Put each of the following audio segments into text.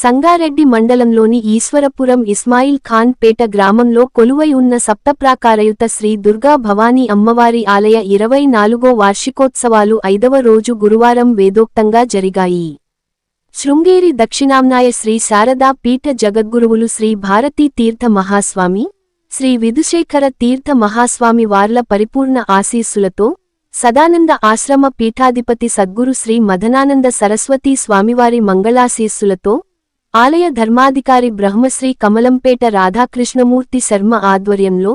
సంగారెడ్డి మండలంలోని ఈశ్వరపురం ఇస్మాయిల్ ఖాన్ పేట గ్రామంలో కొలువై ఉన్న సప్తప్రాకారయుత శ్రీ దుర్గా భవానీ అమ్మవారి ఆలయ ఇరవై నాలుగో వార్షికోత్సవాలు ఐదవ రోజు గురువారం వేదోక్తంగా జరిగాయి. శృంగేరి దక్షిణాంనాయ శ్రీ శారదా పీఠ జగద్గురువులు శ్రీ భారతీ తీర్థ మహాస్వామి శ్రీ విధుశేఖర తీర్థ మహాస్వామి వార్ల పరిపూర్ణ ఆశీస్సులతో సదానంద ఆశ్రమ పీఠాధిపతి సద్గురు శ్రీ మదనానంద సరస్వతీ స్వామివారి మంగళాశీస్సులతో ఆలయ ధర్మాధికారి బ్రహ్మశ్రీ కమలంపేట రాధాకృష్ణమూర్తి శర్మ ఆధ్వర్యంలో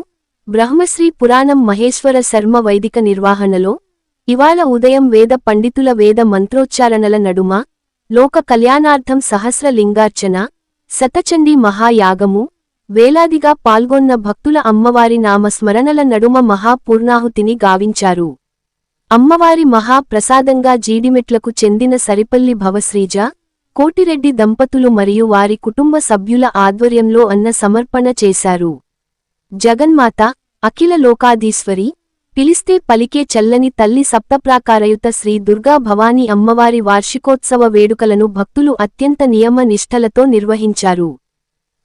బ్రహ్మశ్రీ పురాణం మహేశ్వర శర్మ వైదిక నిర్వహణలో ఇవాళ ఉదయం వేద పండితుల వేద మంత్రోచ్చారణల నడుమ లోక కళ్యాణార్థం సహస్ర లింగార్చన శతచండీ మహాయాగము వేలాదిగా పాల్గొన్న భక్తుల అమ్మవారి నామస్మరణల నడుమ మహాపూర్ణాహుతిని గావించారు. అమ్మవారి మహాప్రసాదంగా జీడిమెట్లకు చెందిన సరిపల్లి భవశ్రీజ కోటిరెడ్డి దంపతులు మరియు వారి కుటుంబ సభ్యుల ఆధ్వర్యంలో అన్న సమర్పణ చేశారు. జగన్మాత అఖిల లోకాధీశ్వరి పిలిస్తే పలికే చల్లని తల్లి సప్తప్రాకారయుత శ్రీ దుర్గా భవానీ అమ్మవారి వార్షికోత్సవ వేడుకలను భక్తులు అత్యంత నియమ నిష్ఠలతో నిర్వహించారు.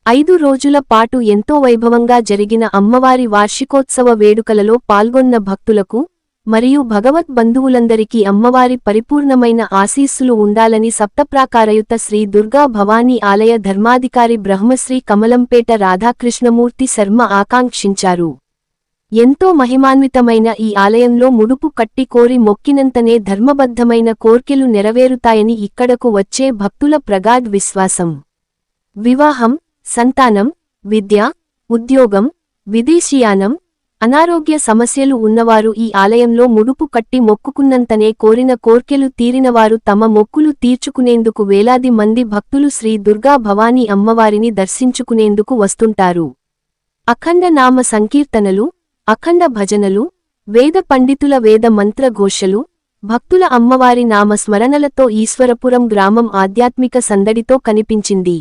ఐదు రోజుల పాటు ఎంతో వైభవంగా జరిగిన అమ్మవారి వార్షికోత్సవ వేడుకలలో పాల్గొన్న భక్తులకు మరియు భగవత్ బంధువులందరికీ అమ్మవారి పరిపూర్ణమైన ఆశీస్సులు ఉండాలని సప్తప్రాకారయుత శ్రీ దుర్గా భవానీ ఆలయ ధర్మాధికారి బ్రహ్మశ్రీ కమలంపేట రాధాకృష్ణమూర్తి శర్మ ఆకాంక్షించారు. ఎంతో మహిమాన్వితమైన ఈ ఆలయంలో ముడుపు కట్టి కోరి మొక్కినంతనే ధర్మబద్ధమైన కోర్కెలు నెరవేరుతాయని ఇక్కడకు వచ్చే భక్తుల ప్రగాఢ్ విశ్వాసం. వివాహం సంతానం విద్య ఉద్యోగం విదేశీయానం అనారోగ్య సమస్యలు ఉన్నవారు ఈ ఆలయంలో ముడుపు కట్టి మొక్కుకున్నంతనే కోరిన కోర్కెలు తీరినవారు తమ మొక్కులు తీర్చుకునేందుకు వేలాది మంది భక్తులు శ్రీ దుర్గా భవానీ అమ్మవారిని దర్శించుకునేందుకు వస్తుంటారు. అఖండ నామ సంకీర్తనలు అఖండ భజనలు వేద పండితుల వేద మంత్రఘోషలు భక్తుల అమ్మవారి నామ స్మరణలతో ఈశ్వరపురం గ్రామం ఆధ్యాత్మిక సందడితో కనిపించింది.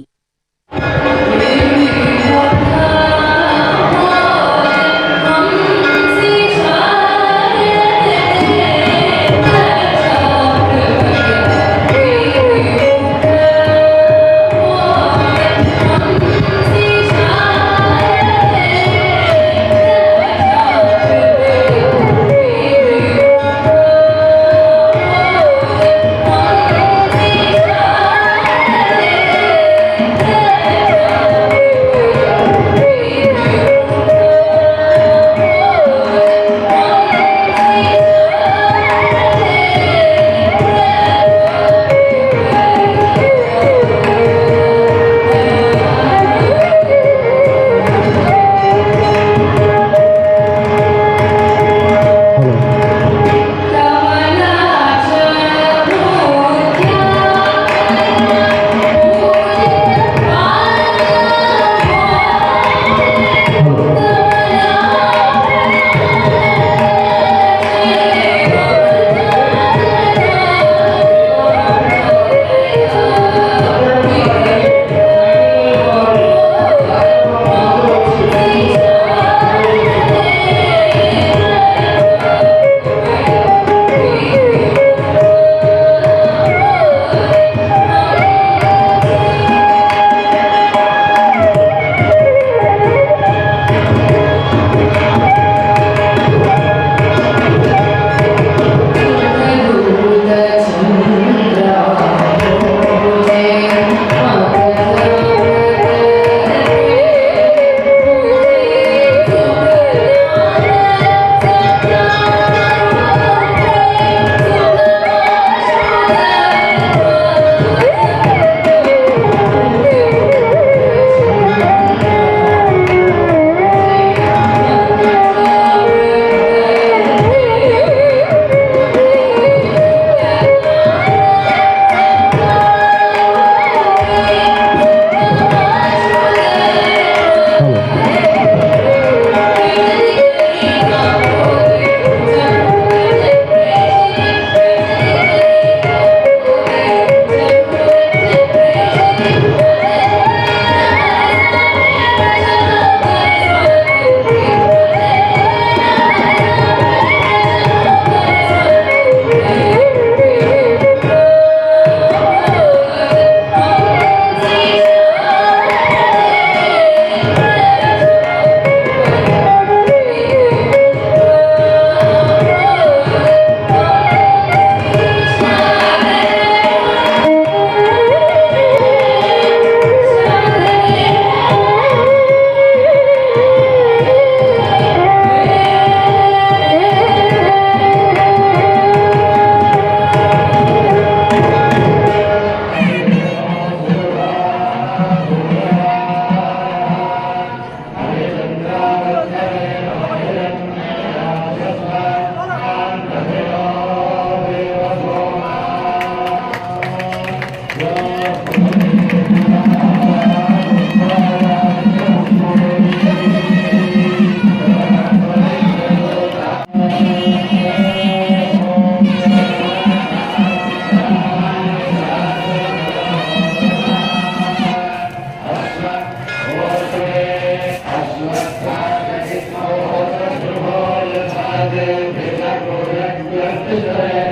Thank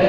you.